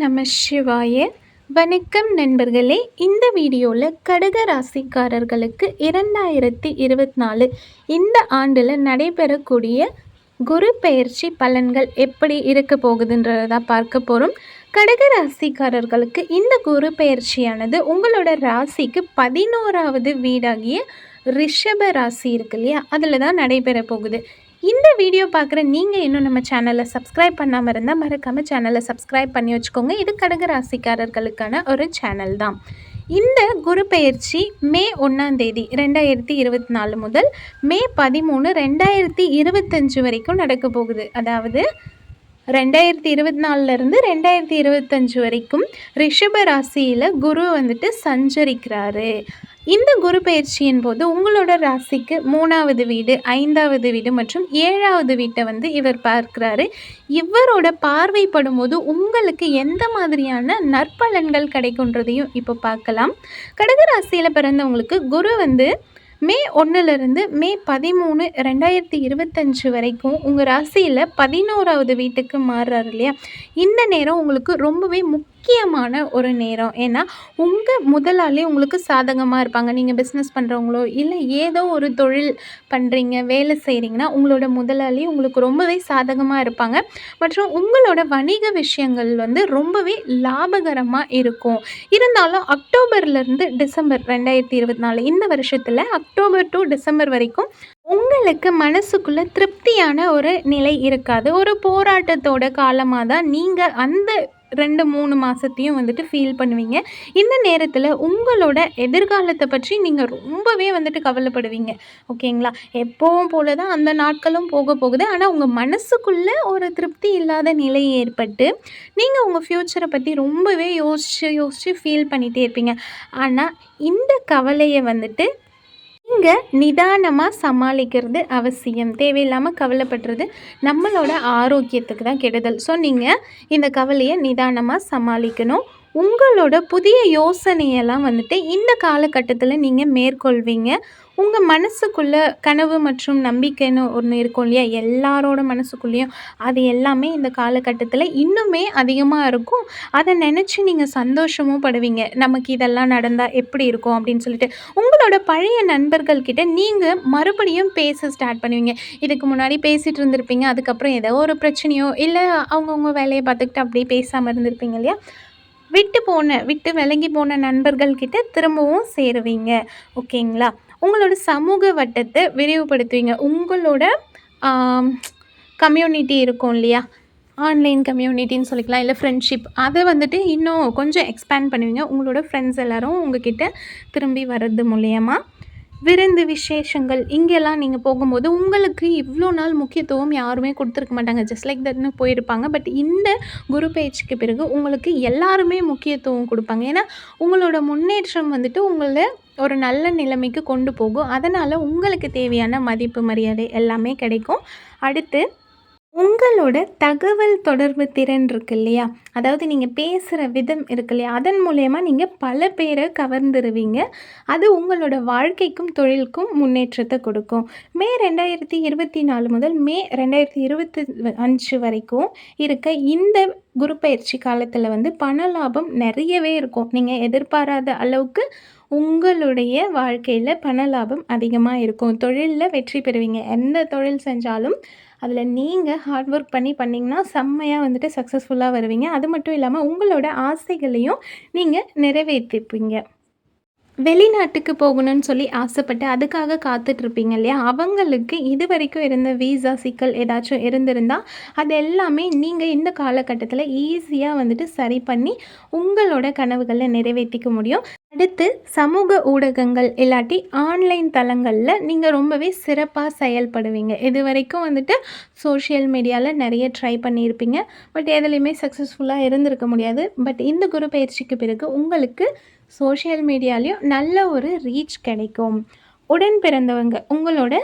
நம சிவாய. வணக்கம் நண்பர்களே. இந்த வீடியோவில் கடக ராசிக்காரர்களுக்கு இரண்டாயிரத்தி இருபத்தி நாலு இந்த ஆண்டில் நடைபெறக்கூடிய குரு பெயர்ச்சி பலன்கள் எப்படி இருக்க போகுதுன்றதை பார்க்க போகிறோம் கடக ராசிக்காரர்களுக்கு இந்த குரு பெயர்ச்சியானது உங்களோட ராசிக்கு பதினோராவது வீடாகிய ரிஷப ராசி இருக்கு இல்லையா? அதில் தான் நடைபெற போகுது இந்த வீடியோ பார்க்குற நீங்கள் இன்னும் நம்ம சேனலை சப்ஸ்கிரைப் பண்ணாமல் இருந்தால் மறக்காமல் சேனலை சப்ஸ்கிரைப் பண்ணி வச்சுக்கோங்க. இது கடக ராசிக்காரர்களுக்கான ஒரு சேனல் தான். இந்த குரு பயிற்சி மே ஒன்றாம் தேதி ரெண்டாயிரத்தி இருபத்தி நாலு முதல் மே பதிமூணு ரெண்டாயிரத்தி இருபத்தஞ்சு வரைக்கும் நடக்க போகுது. அதாவது ரெண்டாயிரத்தி இருபத்தி நாலுலேருந்து ரெண்டாயிரத்தி இருபத்தஞ்சு வரைக்கும் ரிஷப ராசியில் குரு வந்துட்டு சஞ்சரிக்கிறாரு. இந்த குரு பயிற்சியின் போது உங்களோட ராசிக்கு மூணாவது வீடு ஐந்தாவது வீடு மற்றும் ஏழாவது வீட்டை வந்து இவர் பார்க்குறாரு. இவரோட பார்வைப்படும் போது உங்களுக்கு எந்த மாதிரியான நற்பலன்கள் கிடைக்குன்றதையும் இப்போ பார்க்கலாம். கடகராசியில் பிறந்தவங்களுக்கு குரு வந்து மே ஒன்றுலேருந்து மே பதிமூணு ரெண்டாயிரத்தி இருபத்தஞ்சு வரைக்கும் உங்கள் ராசியில் பதினோராவது வீட்டுக்கு மாறுறாரு இல்லையா? இந்த நேரம் உங்களுக்கு ரொம்பவே முக்கியமான ஒரு நேரம். ஏன்னா உங்கள் முதலாளி உங்களுக்கு சாதகமாக இருப்பாங்க. நீங்கள் பிஸ்னஸ் பண்ணுறவங்களோ இல்லை ஏதோ ஒரு தொழில் பண்ணுறீங்க வேலை செய்கிறீங்கன்னா உங்களோட முதலாளி உங்களுக்கு ரொம்பவே சாதகமாக இருப்பாங்க. மற்றும் உங்களோட வணிக விஷயங்கள் வந்து ரொம்பவே லாபகரமாக இருக்கும். இருந்தாலும் அக்டோபர்லேருந்து டிசம்பர் ரெண்டாயிரத்தி இருபத்தி நாலு இந்த வருஷத்தில் அக்டோபர் டு டிசம்பர் வரைக்கும் உங்களுக்கு மனசுக்குள்ளே திருப்தியான ஒரு நிலை இருக்காது. ஒரு போராட்டத்தோட காலமாக தான் நீங்கள் அந்த ரெண்டு மூணு மாதத்தையும் வந்துட்டு ஃபீல் பண்ணுவீங்க. இந்த நேரத்தில் உங்களோட எதிர்காலத்தை பற்றி நீங்கள் ரொம்பவே வந்துட்டு கவலைப்படுவீங்க. ஓகேங்களா? எப்போவும் போல தான் அந்த நாட்களும் போக போகுது. ஆனால் உங்கள் மனசுக்குள்ளே ஒரு திருப்தி இல்லாத நிலை ஏற்பட்டு நீங்கள் உங்கள் ஃப்யூச்சரை பற்றி ரொம்பவே யோசித்து யோசித்து ஃபீல் பண்ணிகிட்டே இருப்பீங்க. ஆனால் இந்த கவலையை வந்துட்டு நீங்கள் நிதானமாக சமாளிக்கிறது அவசியம். தேவையில்லாமல் கவலைப்படுறது நம்மளோட ஆரோக்கியத்துக்கு தான் கெடுதல். ஸோ நீங்கள் இந்த கவலையை நிதானமாக சமாளிக்கணும். உங்களோட புதிய யோசனையெல்லாம் வந்துட்டு இந்த காலகட்டத்தில் நீங்கள் மேற்கொள்வீங்க. உங்கள் மனசுக்குள்ளே கனவு மற்றும் நம்பிக்கைன்னு ஒன்று இருக்கும் இல்லையா? எல்லாரோட மனசுக்குள்ளேயும் அது எல்லாமே இந்த காலகட்டத்தில் இன்னுமே அதிகமாக இருக்கும். அதை நினச்சி நீங்கள் சந்தோஷமும் படுவீங்க. நமக்கு இதெல்லாம் நடந்தால் எப்படி இருக்கும் அப்படின்னு சொல்லிட்டு. உங்களோட பழைய நண்பர்கள்கிட்ட நீங்கள் மறுபடியும் பேச ஸ்டார்ட் பண்ணுவீங்க. இதுக்கு முன்னாடி பேசிகிட்டு இருந்திருப்பீங்க. அதுக்கப்புறம் ஏதோ ஒரு பிரச்சனையோ இல்லை அவங்கவுங்க வேலையை பார்த்துக்கிட்டு அப்படியே பேசாமல் இருந்திருப்பீங்க இல்லையா? விட்டு போன விட்டு விலகி போன நண்பர்கள்கிட்ட திரும்பவும் சேருவீங்க. ஓகேங்களா? உங்களோட சமூக வட்டத்தை விரிவுபடுத்துவீங்க. உங்களோட கம்யூனிட்டி இருக்கும் இல்லையா? ஆன்லைன் கம்யூனிட்டின்னு சொல்லிக்கலாம் இல்லை ஃப்ரெண்ட்ஷிப் அதை வந்துட்டு இன்னும் கொஞ்சம் எக்ஸ்பேண்ட் பண்ணுவீங்க. உங்களோட ஃப்ரெண்ட்ஸ் எல்லோரும் உங்ககிட்ட திரும்பி வர்றது மூலயமா. விருந்து விசேஷங்கள் இங்கெல்லாம் நீங்கள் போகும்போது உங்களுக்கு இவ்வளோ நாள் முக்கியத்துவம் யாருமே கொடுத்துருக்க மாட்டாங்க. ஜஸ்ட் லைக் தட்னு போயிருப்பாங்க. பட் இந்த குரு பயிற்சிக்கு பிறகு உங்களுக்கு எல்லாருமே முக்கியத்துவம் கொடுப்பாங்க. ஏன்னா உங்களோட முன்னேற்றம் வந்துட்டு உங்களை ஒரு நல்ல நிலைமைக்கு கொண்டு போகும். அதனால் உங்களுக்கு தேவையான மதிப்பு மரியாதை எல்லாமே கிடைக்கும். அடுத்து உங்களோட தகவல் தொடர்பு திறன் இருக்கு இல்லையா? அதாவது நீங்கள் பேசுகிற விதம் இருக்கு இல்லையா? அதன் மூலயமா நீங்கள் பல பேரை கவர்ந்துருவீங்க. அது உங்களோட வாழ்க்கைக்கும் தொழிலுக்கும் முன்னேற்றத்தை கொடுக்கும். மே ரெண்டாயிரத்தி இருபத்தி நாலு முதல் மே ரெண்டாயிரத்தி இருபத்தி அஞ்சு வரைக்கும் இருக்க இந்த குரு பயிற்சி காலத்தில் வந்து பண லாபம் நிறையவே இருக்கும். நீங்கள் எதிர்பாராத அளவுக்கு உங்களுடைய வாழ்க்கையில் பண லாபம் அதிகமாக இருக்கும். தொழிலில் வெற்றி பெறுவீங்க. எந்த தொழில் செஞ்சாலும் அதில் நீங்கள் ஹார்ட் ஒர்க் பண்ணி பண்ணிங்கன்னா செம்மையாக வந்துட்டு சக்ஸஸ்ஃபுல்லாக வருவீங்க. அது மட்டும் இல்லாமல் உங்களோட ஆசைகளையும் நீங்கள் நிறைவேற்றிப்பீங்க வெளிநாட்டுக்கு போகணும்னு சொல்லி ஆசைப்பட்டு அதுக்காக காத்துட்ருப்பீங்க இல்லையா? அவங்களுக்கு இது வரைக்கும் இருந்த வீசா சிக்கல் ஏதாச்சும் இருந்திருந்தால் அது எல்லாமே நீங்கள் இந்த காலகட்டத்தில் ஈஸியாக வந்துட்டு சரி பண்ணி உங்களோட கனவுகளை நிறைவேற்றிக்க முடியும். அடுத்து சமூக ஊடகங்கள் இல்லாட்டி ஆன்லைன் தளங்களில் நீங்கள் ரொம்பவே சிறப்பாக செயல்படுவீங்க. இது வரைக்கும் வந்துட்டு சோஷியல் மீடியாவில் நிறைய ட்ரை பண்ணியிருப்பீங்க. பட் எதுலேயுமே சக்ஸஸ்ஃபுல்லாக இருந்திருக்க முடியாது. பட் இந்த குரு பயிற்சிக்கு பிறகு உங்களுக்கு சோஷியல் மீடியாலேயும் நல்ல ஒரு ரீச் கிடைக்கும். உடன் பிறந்தவங்க உங்களோட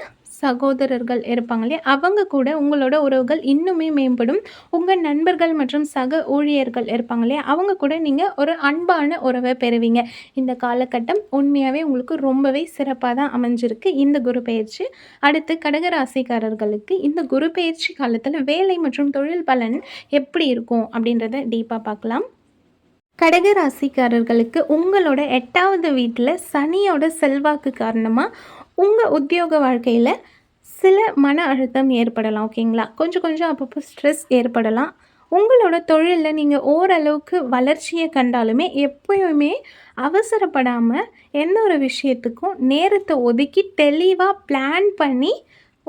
சகோதரர்கள் இருப்பாங்க இல்லையா? அவங்க கூட உங்களோட உறவுகள் இன்னுமே மேம்படும். உங்கள் நண்பர்கள் மற்றும் சக ஊழியர்கள் இருப்பாங்க இல்லையா? அவங்க கூட நீங்கள் ஒரு அன்பான உறவை பெறுவீங்க. இந்த காலகட்டம் உண்மையாகவே உங்களுக்கு ரொம்பவே சிறப்பாக தான் அமைஞ்சிருக்கு. இந்த குரு பயிற்சி அடுத்து கடகராசிக்காரர்களுக்கு இந்த குரு பயிற்சி காலத்தில் வேலை மற்றும் தொழில் பலன் எப்படி இருக்கும் அப்படின்றத டீப்பாக பார்க்கலாம். கடக ராசிக்காரர்களுக்கு உங்களோட எட்டாவது வீட்டில் சனியோட செல்வாக்கு காரணமாக உங்கள் உத்தியோக வாழ்க்கையில் சில மன அழுத்தம் ஏற்படலாம் ஓகேங்களா? கொஞ்சம் கொஞ்சம் அப்பப்போ ஸ்ட்ரெஸ் ஏற்படலாம். உங்களோட தொழிலில் நீங்கள் ஓரளவுக்கு வளர்ச்சியை கண்டாலுமே எப்போயுமே அவசரப்படாமல் எந்த ஒரு விஷயத்துக்கும் நேரத்தை ஒதுக்கி தெளிவாக பிளான் பண்ணி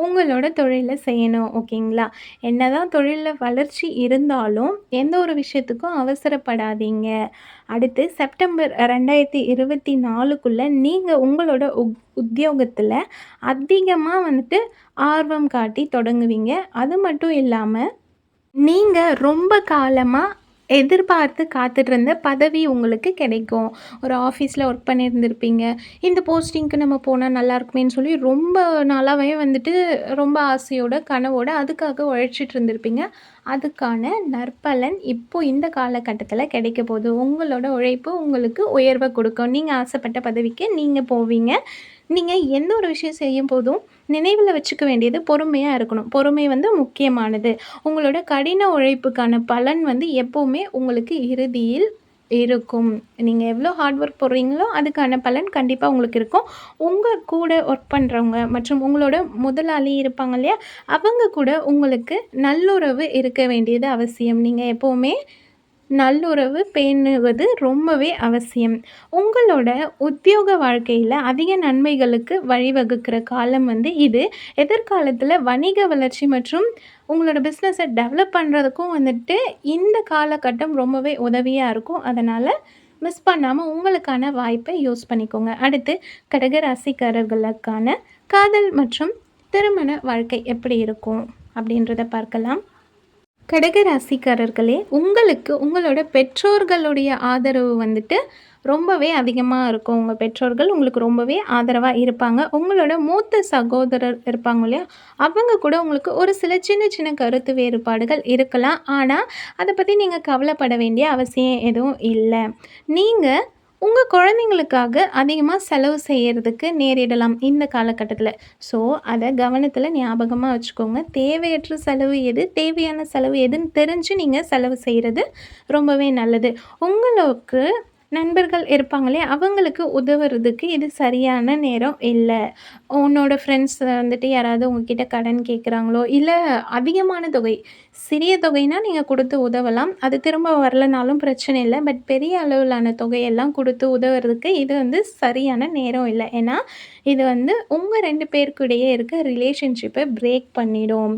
உங்களோட தொழிலை செய்யணும் ஓகேங்களா? என்ன தான் தொழிலில் வளர்ச்சி இருந்தாலும் எந்த ஒரு விஷயத்துக்கும் அவசரப்படாதீங்க. அடுத்து செப்டம்பர் ரெண்டாயிரத்தி இருபத்தி நாலுக்குள்ளே நீங்கள் உங்களோட உக் உத்தியோகத்தில் அதிகமாக வந்துட்டு ஆர்வம் காட்டி தொடங்குவீங்க. அது மட்டும் இல்லாமல் நீங்கள் ரொம்ப காலமாக எதிர்பார்த்து காத்துட்ருந்த பதவி உங்களுக்கு கிடைக்கும். ஒரு ஆஃபீஸில் ஒர்க் பண்ணியிருந்திருப்பீங்க. இந்த போஸ்டிங்க்கு நம்ம போனால் நல்லாயிருக்குமேன்னு சொல்லி ரொம்ப நாளாகவே வந்துட்டு ரொம்ப ஆசையோட கனவோட அதுக்காக உழைச்சிட்டு இருந்திருப்பீங்க அதுக்கான நற்பலன் இப்போ இந்த காலகட்டத்தில் கிடைக்க போகுது. உங்களோட உழைப்பு உங்களுக்கு உயர்வை கொடுக்கும். நீங்கள் ஆசைப்பட்ட பதவிக்கு நீங்கள் போவீங்க. நீங்கள் எந்த ஒரு விஷயம் செய்யும் போதும் நினைவில் வச்சுக்க வேண்டியது பொறுமையாக இருக்கணும். பொறுமை வந்து முக்கியமானது. உங்களோட கடின உழைப்புக்கான பலன் வந்து எப்போவுமே உங்களுக்கு இறுதியில் இருக்கும். நீங்கள் எவ்வளோ ஹார்ட் ஒர்க் போடுறீங்களோ அதுக்கான பலன் கண்டிப்பாக உங்களுக்கு இருக்கும். உங்கள் கூட ஒர்க் பண்ணுறவங்க மற்றும் உங்களோட முதலாளி இருப்பாங்க இல்லையா? அவங்க கூட உங்களுக்கு நல்லுறவு இருக்க வேண்டியது அவசியம். நீங்கள் எப்போவுமே நல்லுறவு பேணுவது ரொம்பவே அவசியம். உங்களோட உத்தியோக வாழ்க்கையில் அதிக நன்மைகளுக்கு வழிவகுக்கிற காலம் வந்து இது. எதிர்காலத்தில் வணிக வளர்ச்சி மற்றும் உங்களோட பிஸ்னஸை டெவலப் பண்ணுறதுக்கும் வந்துட்டு இந்த காலகட்டம் ரொம்பவே உதவியாக இருக்கும். அதனால் மிஸ் பண்ணாமல் உங்களுக்கான வாய்ப்பை யூஸ் பண்ணிக்கோங்க. அடுத்து கடகராசிக்காரர்களுக்கான காதல் மற்றும் திருமண வாழ்க்கை எப்படி இருக்கும் அப்படின்றத பார்க்கலாம். கடக ராசிக்காரர்களே உங்களுக்கு உங்களோட பெற்றோர்களுடைய ஆதரவு வந்துட்டு ரொம்பவே அதிகமாக இருக்கும். உங்கள் பெற்றோர்கள் உங்களுக்கு ரொம்பவே ஆதரவாக இருப்பாங்க. உங்களோட மூத்த சகோதரர் இருப்பாங்க இல்லையா? அவங்க கூட உங்களுக்கு ஒரு சில சின்ன சின்ன கருத்து வேறுபாடுகள் இருக்கலாம். ஆனால் அதை பற்றி நீங்கள் கவலைப்பட வேண்டிய அவசியம் எதுவும் இல்லை. நீங்கள் உங்கள் குழந்தைங்களுக்காக அதிகமாக செலவு செய்கிறதுக்கு நேரிடலாம் இந்த காலகட்டத்தில். ஸோ அதை கவனத்தில் ஞாபகமாக வச்சுக்கோங்க. தேவையற்ற செலவு எது? தேவையான செலவு எதுன்னு தெரிஞ்சு நீங்கள் செலவு செய்கிறது ரொம்பவே நல்லது. உங்களுக்கு நண்பர்கள் இருப்பாங்களே அவங்களுக்கு உதவுறதுக்கு இது சரியான நேரம் இல்லை. உன்னோட ஃப்ரெண்ட்ஸ் வந்துட்டு யாராவது உங்ககிட்ட கடன் கேட்குறாங்களோ இல்லை அதிகமான தொகை சிறிய தொகைனா நீங்கள் கொடுத்து உதவலாம். அது திரும்ப வரலனாலும் பிரச்சனை இல்லை பட் பெரிய அளவிலான தொகையெல்லாம் கொடுத்து உதவுறதுக்கு இது வந்து சரியான நேரம் இல்லை. ஏன்னா இது வந்து உங்கள் ரெண்டு பேருக்குடையே இருக்க ரிலேஷன்ஷிப்பை பிரேக் பண்ணிடும்.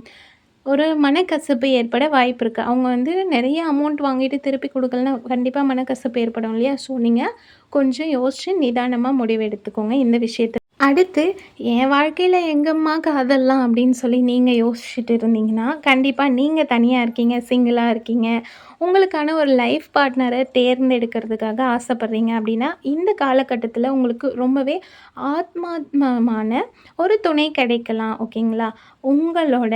ஒரு மனக்கசப்பு ஏற்பட வாய்ப்பு இருக்குது அவங்க வந்து நிறைய அமௌண்ட் வாங்கிட்டு திருப்பி கொடுக்கலன்னா கண்டிப்பாக மனக்கசப்பு ஏற்படும் இல்லையா? ஸோ நீங்கள் கொஞ்சம் யோசித்து நிதானமாக முடிவு எடுத்துக்கோங்க இந்த விஷயத்தை அடுத்து என் வாழ்க்கையில் எங்கம்மா காதல்லாம் அப்படின்னு சொல்லி நீங்கள் யோசிச்சுட்டு இருந்தீங்கன்னா கண்டிப்பாக நீங்கள் தனியாக இருக்கீங்க சிங்கிளாக இருக்கீங்க. உங்களுக்கான ஒரு லைஃப் பார்ட்னரை தேர்ந்தெடுக்கிறதுக்காக ஆசைப்பட்றீங்க அப்படின்னா இந்த காலகட்டத்தில் உங்களுக்கு ரொம்பவே ஆத்மாத்மமான ஒரு துணை கிடைக்கலாம் ஓகேங்களா உங்களோட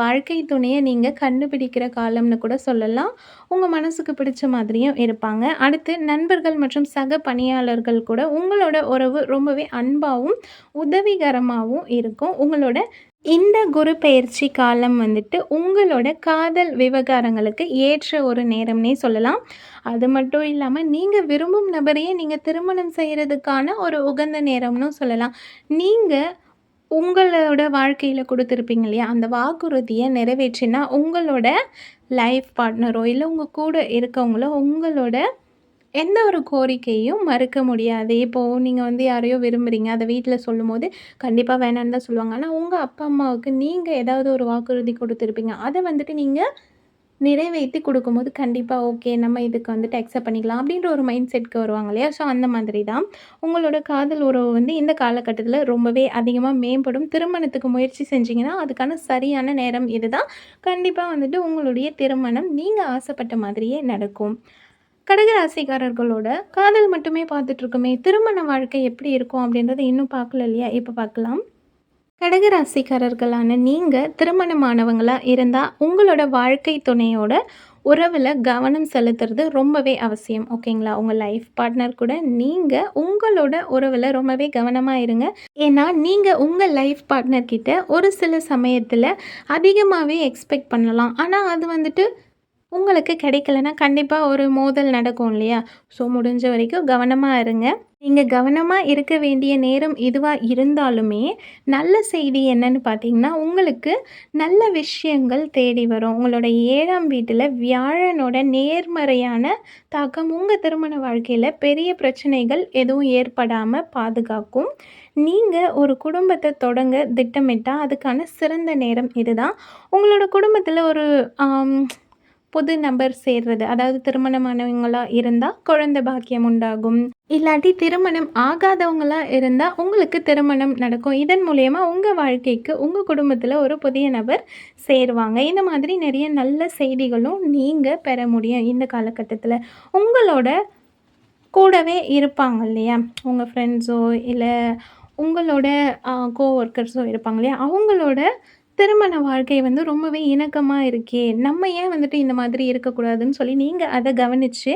வாழ்க்கை துணையை நீங்கள் கண்டுபிடிக்கிற காலம்னு கூட சொல்லலாம். உங்கள் மனசுக்கு பிடிச்ச மாதிரியும் இருப்பாங்க. அடுத்து நண்பர்கள் மற்றும் சக பணியாளர்கள் கூட உங்களோட உறவு ரொம்பவே அன்பாகவும் உதவிகரமாகவும் இருக்கும். உங்களோட இந்த குரு பயிற்சி காலம் வந்துட்டு உங்களோட காதல் விவகாரங்களுக்கு ஏற்ற ஒரு நேரம்னே சொல்லலாம். அது மட்டும் இல்லாமல் நீங்கள் விரும்பும் நபரையே நீங்கள் திருமணம் செய்கிறதுக்கான ஒரு உகந்த நேரம்னு சொல்லலாம். நீங்கள் உங்களோட வாழ்க்கையில் கொடுத்துருப்பீங்க இல்லையா? அந்த வாக்குறுதியை நிறைவேற்றினா உங்களோட லைஃப் பார்ட்னரோ இல்லை உங்கள் கூட இருக்கவங்களோ உங்களோட எந்த ஒரு கோரிக்கையும் மறுக்க முடியாது. இப்போது நீங்கள் வந்து யாரையோ விரும்புகிறீங்க அதை வீட்டில் சொல்லும்போது கண்டிப்பாக வேணான்னு தான் சொல்லுவாங்க. ஆனால் உங்கள் அப்பா அம்மாவுக்கு நீங்கள் ஏதாவது ஒரு வாக்குறுதி கொடுத்துருப்பீங்க. அதை வந்துட்டு நீங்கள் நிறைவேற்றி கொடுக்கும்போது கண்டிப்பாக ஓகே நம்ம இதுக்கு வந்துட்டு அக்செப்ட் பண்ணிக்கலாம் அப்படின்ற ஒரு மைண்ட் செட்க்கு வருவாங்க இல்லையா? ஸோ அந்த மாதிரி தான். உங்களோட காதல் உறவு வந்து இந்த காலகட்டத்தில் ரொம்பவே அதிகமாக மேம்படும். திருமணத்துக்கு முயற்சி செஞ்சிங்கன்னா அதுக்கான சரியான நேரம் இதுதான். கண்டிப்பாக வந்துட்டு உங்களுடைய திருமணம் நீங்கள் ஆசைப்பட்ட மாதிரியே நடக்கும். கடகராசிக்காரர்களோட காதல் மட்டுமே பார்த்துட்ருக்குமே திருமண வாழ்க்கை எப்படி இருக்கும் அப்படின்றத இன்னும் பார்க்கல இல்லையா? இப்போ பார்க்கலாம். கடகராசிக்காரர்களான நீங்கள் திருமணமானவங்களாக இருந்தால் உங்களோட வாழ்க்கை துணையோட உறவில் கவனம் செலுத்துறது ரொம்பவே அவசியம் ஓகேங்களா? உங்கள் லைஃப் பார்ட்னர் கூட நீங்கள் உங்களோட உறவில் ரொம்பவே கவனமாக இருங்க. ஏன்னா நீங்கள் உங்கள் லைஃப் பார்ட்னர் கிட்ட ஒரு சில சமயத்தில் அதிகமாகவே எக்ஸ்பெக்ட் பண்ணலாம். ஆனால் அது வந்துட்டு உங்களுக்கு கிடைக்கலன்னா கண்டிப்பாக ஒரு மோதல் நடக்கும் இல்லையா? ஸோ முடிஞ்ச வரைக்கும் கவனமாக இருங்க. நீங்கள் கவனமாக இருக்க வேண்டிய நேரம் இதுவாக இருந்தாலுமே நல்ல செய்தி என்னன்னு பார்த்தீங்கன்னா உங்களுக்கு நல்ல விஷயங்கள் தேடி வரும். உங்களோட ஏழாம் வீட்டில் வியாழனோட நேர்மறையான தாக்கம் உங்கள் திருமண வாழ்க்கையில் பெரிய பிரச்சனைகள் எதுவும் ஏற்படாமல் பாதுகாக்கும். நீங்கள் ஒரு குடும்பத்தை தொடங்க திட்டமிட்டால் அதுக்கான சிறந்த நேரம் இதுதான். உங்களோட குடும்பத்தில் ஒரு புது நபர் சேர்றது அதாவது திருமணமானவங்களா இருந்தால் குழந்தை பாக்கியம் உண்டாகும். இல்லாட்டி திருமணம் ஆகாதவங்களா இருந்தால் உங்களுக்கு திருமணம் நடக்கும். இதன் மூலயமா உங்கள் வாழ்க்கைக்கு உங்கள் குடும்பத்தில் ஒரு புதிய நபர் சேருவாங்க. இந்த மாதிரி நிறைய நல்ல செய்திகளும் நீங்கள் பெற முடியும் இந்த காலகட்டத்தில். உங்களோட கூடவே இருப்பாங்க இல்லையா? உங்கள் ஃப்ரெண்ட்ஸோ இல்லை உங்களோட கோ ஒர்க்கர்ஸோ இருப்பாங்க இல்லையா? அவங்களோட திருமண வாழ்க்கை வந்து ரொம்பவே இணக்கமாக இருக்கே. நம்ம ஏன் வந்துட்டு இந்த மாதிரி இருக்கக்கூடாதுன்னு சொல்லி நீங்கள் அதை கவனித்து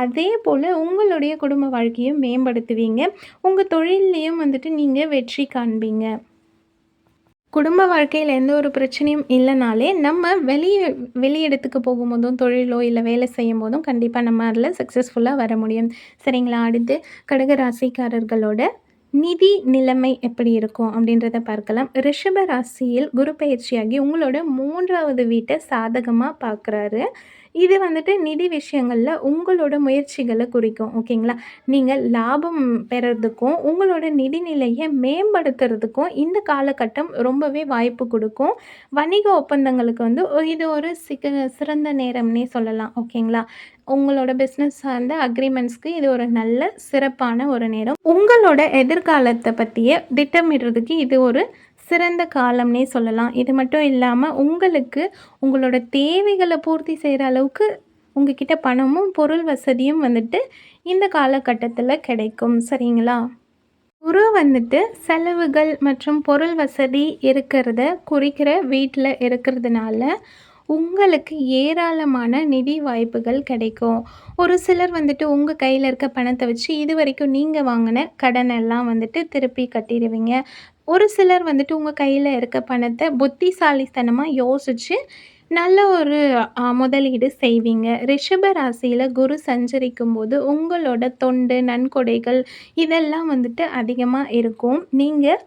அதே போல் உங்களுடைய குடும்ப வாழ்க்கையும் மேம்படுத்துவீங்க. உங்கள் தொழில்லையும் வந்துட்டு நீங்கள் வெற்றி காண்பீங்க. குடும்ப வாழ்க்கையில் எந்த ஒரு பிரச்சனையும் இல்லைனாலே நம்ம வெளியே வெளி இடத்துக்கு போகும்போதும் தொழிலோ இல்லை வேலை செய்யும் போதும் கண்டிப்பாக நம்ம அதில் சக்ஸஸ்ஃபுல்லாக வர முடியும். சரிங்களா? அடுத்து கடக ராசிக்காரர்களோட நிதி நிலைமை எப்படி இருக்கும் அப்படின்றத பார்க்கலாம். ரிஷப ராசியில் குரு பயிற்சியாகி உங்களோட மூன்றாவது வீட்டை சாதகமாக பார்க்குறாரு. இது வந்துட்டு நிதி விஷயங்களில் உங்களோட முயற்சிகளை குறிக்கும் ஓகேங்களா? நீங்கள் லாபம் பெறறதுக்கும் உங்களோட நிதிநிலையை மேம்படுத்துறதுக்கும் இந்த காலகட்டம் ரொம்பவே வாய்ப்பு கொடுக்கும். வணிக ஒப்பந்தங்களுக்கு வந்து இது ஒரு சிக சிறந்த நேரம்னே சொல்லலாம் ஓகேங்களா? உங்களோட பிஸ்னஸ் சார்ந்த அக்ரிமெண்ட்ஸ்க்கு இது ஒரு நல்ல சிறப்பான ஒரு நேரம். உங்களோட எதிர்காலத்தை பற்றிய திட்டமிடுறதுக்கு இது ஒரு சிறந்த காலம்னே சொல்லலாம். இது மட்டும் இல்லாமல் உங்களுக்கு உங்களோட தேவைகளை பூர்த்தி செய்கிற அளவுக்கு உங்ககிட்ட பணமும் பொருள் வசதியும் வந்துட்டு இந்த காலகட்டத்தில் கிடைக்கும். சரிங்களா? குரு வந்துட்டு செலவுகள் மற்றும் பொருள் வசதி இருக்கிறத குறிக்கிற வீட்டில் இருக்கிறதுனால உங்களுக்கு ஏராளமான நிதி வாய்ப்புகள் கிடைக்கும். ஒரு சிலர் வந்துட்டு உங்கள் கையில் இருக்க பணத்தை வச்சு இது வரைக்கும் நீங்கள் வாங்கின கடன் எல்லாம் வந்துட்டு திருப்பி கட்டிடுவீங்க. ஒரு சிலர் வந்துட்டு உங்கள் கையில் இருக்க பணத்தை புத்திசாலித்தனமாக யோசித்து நல்ல ஒரு முதலீடு செய்வீங்க. ரிஷப ராசியில் குரு சஞ்சரிக்கும் போது உங்களோட தொண்டு நன்கொடைகள் இதெல்லாம் வந்துட்டு அதிகமாக இருக்கும். நீங்கள்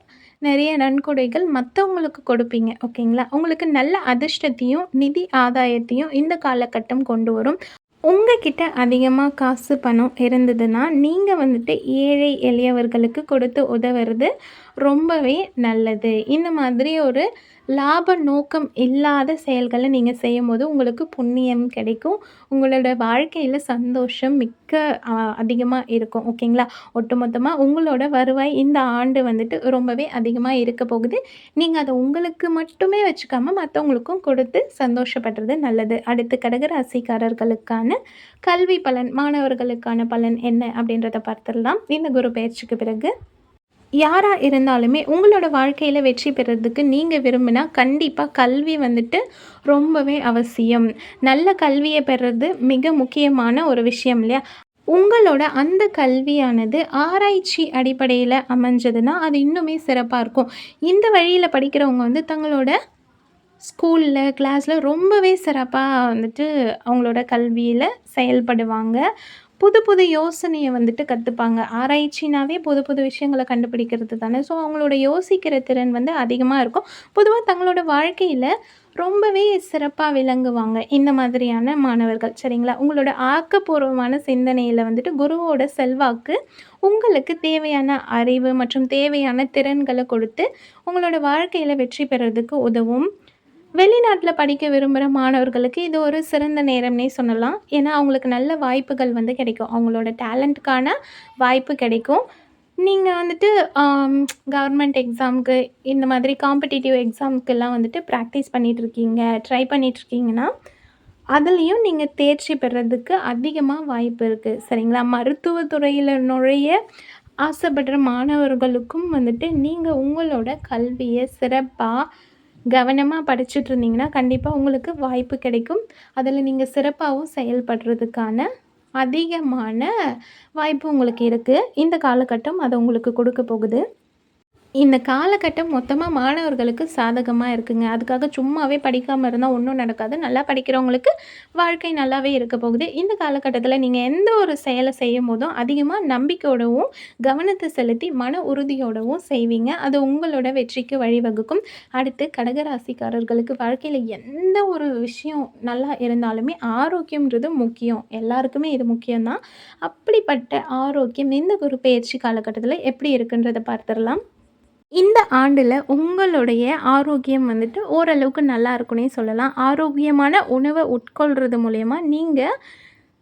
நிறைய நன்கொடைகள் மற்றவங்களுக்கு கொடுப்பீங்க. ஓகேங்களா? உங்களுக்கு நல்ல அதிர்ஷ்டத்தையும் நிதி ஆதாயத்தையும் இந்த காலகட்டம் கொண்டு வரும். உங்ககிட்ட அதிகமாக காசு பணம் இருந்ததுன்னா நீங்கள் வந்துட்டு ஏழை எளியவர்களுக்கு கொடுத்து உதவுறது ரொம்பவே நல்லது. இந்த மாதிரி ஒரு லாப நோக்கம் இல்லாத செயல்களை நீங்கள் செய்யும் போது உங்களுக்கு புண்ணியம் கிடைக்கும். உங்களோட வாழ்க்கையில் சந்தோஷம் மிக்க அதிகமாக இருக்கும். ஓகேங்களா? ஒட்டுமொத்தமாக உங்களோட வருவாய் இந்த ஆண்டு வந்துட்டு ரொம்பவே அதிகமாக இருக்க போகுது. நீங்கள் அதை உங்களுக்கு மட்டுமே வச்சுக்காம மற்றவங்களுக்கும் கொடுத்து சந்தோஷப்படுறது நல்லது. அடுத்து கடகராசிக்காரர்களுக்கான கல்வி பலன் மாணவர்களுக்கான பலன் என்ன அப்படின்றத பார்த்துடலாம். இந்த குரு பயிற்சிக்கு பிறகு யாராக இருந்தாலுமே உங்களோட வாழ்க்கையில் வெற்றி பெறதுக்கு நீங்கள் விரும்பினா கண்டிப்பாக கல்வி வந்துட்டு ரொம்பவே அவசியம். நல்ல கல்வியை பெறுறது மிக முக்கியமான ஒரு விஷயம் இல்லையா? உங்களோட அந்த கல்வியானது ஆராய்ச்சி அடிப்படையில் அமைஞ்சதுன்னா அது இன்னுமே சிறப்பாக இருக்கும். இந்த வழியில் படிக்கிறவங்க வந்து தங்களோட ஸ்கூலில் கிளாஸில் ரொம்பவே சிறப்பாக வந்துட்டு அவங்களோட கல்வியில் செயல்படுவாங்க. புது புது யோசனையை வந்துட்டு கற்றுப்பாங்க ஆராய்ச்சினாவே புது புது விஷயங்களை கண்டுபிடிக்கிறது தானே. ஸோ அவங்களோட யோசிக்கிற திறன் வந்து அதிகமாக இருக்கும். பொதுவாக தங்களோட வாழ்க்கையில் ரொம்பவே சிறப்பாக விளங்குவாங்க இந்த மாதிரியான மாணவர்கள். சரிங்களா? உங்களோட ஆக்கப்பூர்வமான சிந்தனையில் வந்துட்டு குருவோட செல்வாக்கு உங்களுக்கு தேவையான அறிவு மற்றும் தேவையான திறன்களை கொடுத்து உங்களோட வாழ்க்கையில் வெற்றி பெறதுக்கு உதவும். வெளிநாட்டில் படிக்க விரும்புகிற மாணவர்களுக்கு இது ஒரு சிறந்த நேரம்னே சொல்லலாம். ஏன்னா அவங்களுக்கு நல்ல வாய்ப்புகள் வந்து கிடைக்கும். அவங்களோட டேலண்ட்டுக்கான வாய்ப்பு கிடைக்கும். நீங்கள் வந்துட்டு கவர்மெண்ட் எக்ஸாமுக்கு இந்த மாதிரி காம்படிட்டிவ் எக்ஸாமுக்கெல்லாம் வந்துட்டு ப்ராக்டிஸ் பண்ணிகிட்ருக்கீங்க இருக்கீங்க ட்ரை பண்ணிகிட்ருக்கீங்கன்னா அதுலேயும் நீங்கள் தேர்ச்சி பெறதுக்கு அதிகமாக வாய்ப்பு இருக்குது சரிங்களா? மருத்துவத்துறையில் நுழைய ஆசைப்படுற மாணவர்களுக்கும் வந்துட்டு நீங்கள் உங்களோட கல்வியை சிறப்பாக கவனமாக படிச்சுட்டு இருந்தீங்கன்னா கண்டிப்பாக உங்களுக்கு வாய்ப்பு கிடைக்கும். அதில் நீங்கள் சிறப்பாகவும் செயல்படுறதுக்கான அதிகமான வாய்ப்பு உங்களுக்கு இருக்குது இந்த காலகட்டம் அதை உங்களுக்கு கொடுக்க போகுது. இந்த காலகட்டம் மொத்தமாக மாணவர்களுக்கு சாதகமாக இருக்குங்க. அதுக்காக சும்மாவே படிக்காமல் இருந்தால் ஒன்றும் நடக்காது. நல்லா படிக்கிறவங்களுக்கு வாழ்க்கை நல்லாவே இருக்க போகுது. இந்த காலகட்டத்தில் நீங்கள் எந்த ஒரு செயலை செய்யும் போதும் அதிகமாக நம்பிக்கையோடவும் கவனத்தை செலுத்தி மன உறுதியோடவும் செய்வீங்க. அது உங்களோட வெற்றிக்கு வழிவகுக்கும். அடுத்து கடகராசிக்காரர்களுக்கு வாழ்க்கையில் எந்த ஒரு விஷயம் நல்லா இருந்தாலுமே ஆரோக்கியம்ன்றது முக்கியம். எல்லாருக்குமே இது முக்கியம்தான். அப்படிப்பட்ட ஆரோக்கியம் இந்த ஒரு பயிற்சி காலகட்டத்தில் எப்படி இருக்குன்றதை பார்த்துடலாம். இந்த ஆண்டில் உங்களுடைய ஆரோக்கியம் வந்துட்டு ஓரளவுக்கு நல்லா இருக்குன்னே சொல்லலாம். ஆரோக்கியமான உணவை உட்கொள்கிறது மூலயமா நீங்கள்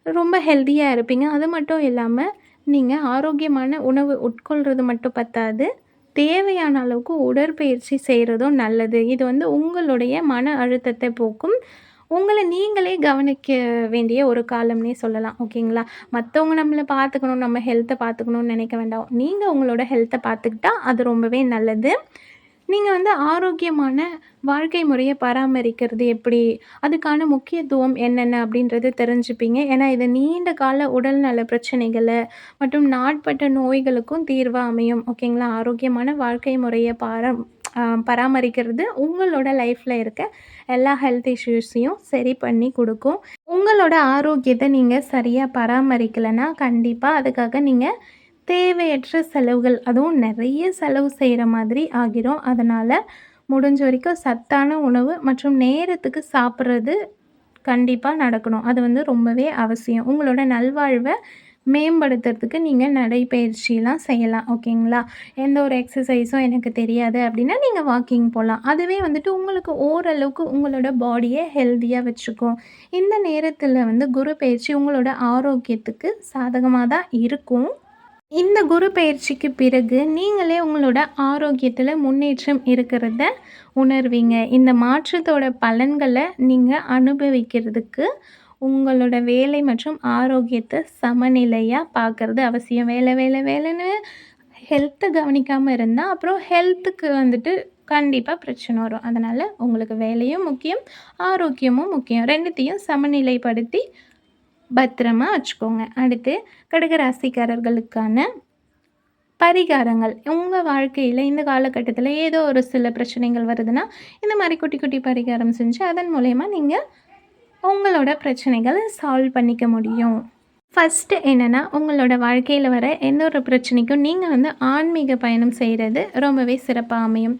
ரொம்ப ஹெல்த்தியாக இருப்பீங்க. அது மட்டும் இல்லாமல் நீங்கள் ஆரோக்கியமான உணவு உட்கொள்கிறது மட்டும் பத்தாது. தேவையான அளவுக்கு உடற்பயிற்சி செய்கிறதும் நல்லது. இது வந்து உங்களுடைய மன அழுத்தத்தை போக்கும் உங்களை நீங்களே கவனிக்க வேண்டிய ஒரு காலம்னே சொல்லலாம் ஓகேங்களா? மற்றவங்க நம்மளை பார்த்துக்கணும் நம்ம ஹெல்த்தை பார்த்துக்கணும்னு நினைக்க வேண்டாம். நீங்கள் உங்களோட ஹெல்த்தை பார்த்துக்கிட்டா அது ரொம்பவே நல்லது. நீங்கள் வந்து ஆரோக்கியமான வாழ்க்கை முறையை பராமரிக்கிறது எப்படி? அதுக்கான முக்கியத்துவம் என்னென்ன அப்படின்றது தெரிஞ்சுப்பீங்க. ஏன்னா இது நீண்ட கால உடல்நல பிரச்சனைகளை மற்றும் நாட்பட்ட நோய்களுக்கும் தீர்வாக அமையும் ஓகேங்களா? ஆரோக்கியமான வாழ்க்கை முறையை பாரம் பராமரிக்கிறது உங்களோட லைஃப்பில் இருக்க எல்லா ஹெல்த் இஷ்யூஸையும் சரி பண்ணி கொடுக்கும். உங்களோட ஆரோக்கியத்தை நீங்கள் சரியாக பராமரிக்கலைன்னா கண்டிப்பாக அதுக்காக நீங்கள் தேவையற்ற செலவுகள் அதுவும் நிறைய செலவு செய்கிற மாதிரி ஆகிரும். அதனால் முடிஞ்ச வரைக்கும் சத்தான உணவு மற்றும் நேரத்துக்கு சாப்பிட்றது கண்டிப்பாக நடக்கணும். அது வந்து ரொம்பவே அவசியம். உங்களோட நல்வாழ்வை மேம்படுத்துறதுக்கு நீங்கள் நடைப்பயிற்சிலாம் செய்யலாம் ஓகேங்களா? எந்த ஒரு எக்ஸசைஸும் எனக்கு தெரியாது அப்படின்னா நீங்கள் வாக்கிங் போகலாம் அதுவே வந்துட்டு உங்களுக்கு ஓரளவுக்கு உங்களோட பாடியை ஹெல்த்தியாக வச்சுக்கும். இந்த நேரத்தில் வந்து குரு பயிற்சி உங்களோட ஆரோக்கியத்துக்கு சாதகமாக தான் இருக்கும். இந்த குரு பயிற்சிக்கு பிறகு நீங்களே உங்களோட ஆரோக்கியத்தில் முன்னேற்றம் இருக்கிறத உணர்வீங்க. இந்த மாற்றத்தோட பலன்களை நீங்கள் அனுபவிக்கிறதுக்கு உங்களோட வேலை மற்றும் ஆரோக்கியத்தை சமநிலையாக பார்க்குறது அவசியம். வேலை வேலை வேலைன்னு ஹெல்த்தை கவனிக்காமல் இருந்தால் அப்புறம் ஹெல்த்துக்கு வந்துட்டு கண்டிப்பாக பிரச்சனை வரும். அதனால் உங்களுக்கு வேலையும் முக்கியம் ஆரோக்கியமும் முக்கியம். ரெண்டுத்தையும் சமநிலைப்படுத்தி பத்திரமா வச்சுக்கோங்க. அடுத்து கடகராசிக்காரர்களுக்கான பரிகாரங்கள். உங்கள் வாழ்க்கையில் இந்த காலகட்டத்தில் ஏதோ ஒரு சில பிரச்சனைகள் வருதுன்னா இந்த மாதிரி குட்டி குட்டி பரிகாரம் செஞ்சு அதன் மூலயமா நீங்கள் உங்களோட பிரச்சனைகளை சால்வ் பண்ணிக்க முடியும். ஃபஸ்ட்டு என்னென்னா உங்களோட வாழ்க்கையில் வர எந்த ஒரு பிரச்சனைக்கும் நீங்கள் வந்து ஆன்மீக பயணம் செய்கிறது ரொம்பவே சிறப்பாக அமையும்.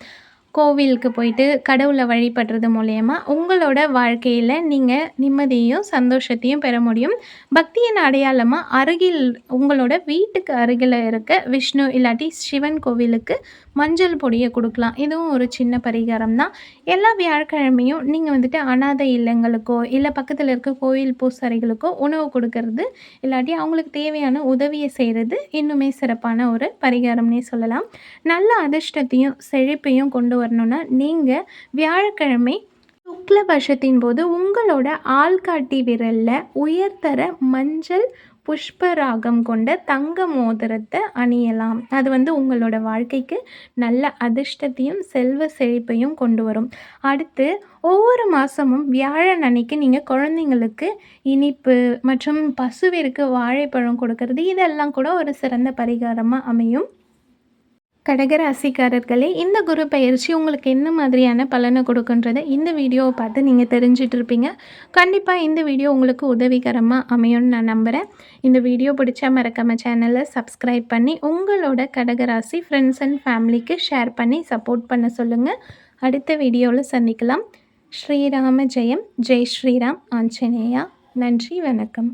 கோவிலுக்கு போயிட்டு கடவுளை வழிபடுறது மூலயமா உங்களோட வாழ்க்கையில் நீங்கள் நிம்மதியையும் சந்தோஷத்தையும் பெற முடியும். பக்தியின் அடையாளமாக அருகில் உங்களோட வீட்டுக்கு அருகில் இருக்க விஷ்ணு இல்லாட்டி சிவன் கோவிலுக்கு மஞ்சள் பொடியை கொடுக்கலாம். இதுவும் ஒரு சின்ன பரிகாரம் தான். எல்லா வியாழக்கிழமையும் நீங்கள் வந்துட்டு அனாதை இல்லங்களுக்கோ இல்லை பக்கத்தில் இருக்க கோயில் பூசாரிகளுக்கோ உணவு கொடுக்கறது இல்லாட்டி அவங்களுக்கு தேவையான உதவியை செய்கிறது இன்னுமே சிறப்பான ஒரு பரிகாரம்னே சொல்லலாம். நல்ல அதிர்ஷ்டத்தையும் செழிப்பையும் கொண்டு வரணும்னா நீங்கள் வியாழக்கிழமை சுக்லபட்சத்தின் போது உங்களோட ஆள்காட்டி விரலில் உயர்தர மஞ்சள் புஷ்பராகம் கொண்ட தங்க மோதிரத்தை அணியலாம். அது வந்து உங்களோட வாழ்க்கைக்கு நல்ல அதிர்ஷ்டத்தையும் செல்வ செழிப்பையும் கொண்டு வரும். அடுத்து ஒவ்வொரு மாதமும் வியாழன் அன்னைக்கு நீங்கள் குழந்தைங்களுக்கு இனிப்பு மற்றும் பசுவிற்கு வாழைப்பழம் கொடுக்கறது. இதெல்லாம் கூட ஒரு சிறந்த பரிகாரமாக அமையும். கடகராசிக்காரர்களே இந்த குரு பயிற்சி உங்களுக்கு என்ன மாதிரியான பலனை கொடுக்குன்றதை இந்த வீடியோவை பார்த்து நீங்கள் தெரிஞ்சிட்டு இருப்பீங்க கண்டிப்பாக இந்த வீடியோ உங்களுக்கு உதவிகரமாக அமையும்னு நான் நம்புகிறேன் இந்த வீடியோ பிடிச்சா மறக்காம சேனலை சப்ஸ்கிரைப் பண்ணி உங்களோட கடகராசி ஃப்ரெண்ட்ஸ் அண்ட் ஃபேமிலிக்கு ஷேர் பண்ணி சப்போர்ட் பண்ண சொல்லுங்கள் அடுத்த வீடியோவில் சந்திக்கலாம். ஸ்ரீராம ஜெயம். ஜெய் ஸ்ரீராம். ஆஞ்சநேயா. நன்றி வணக்கம்.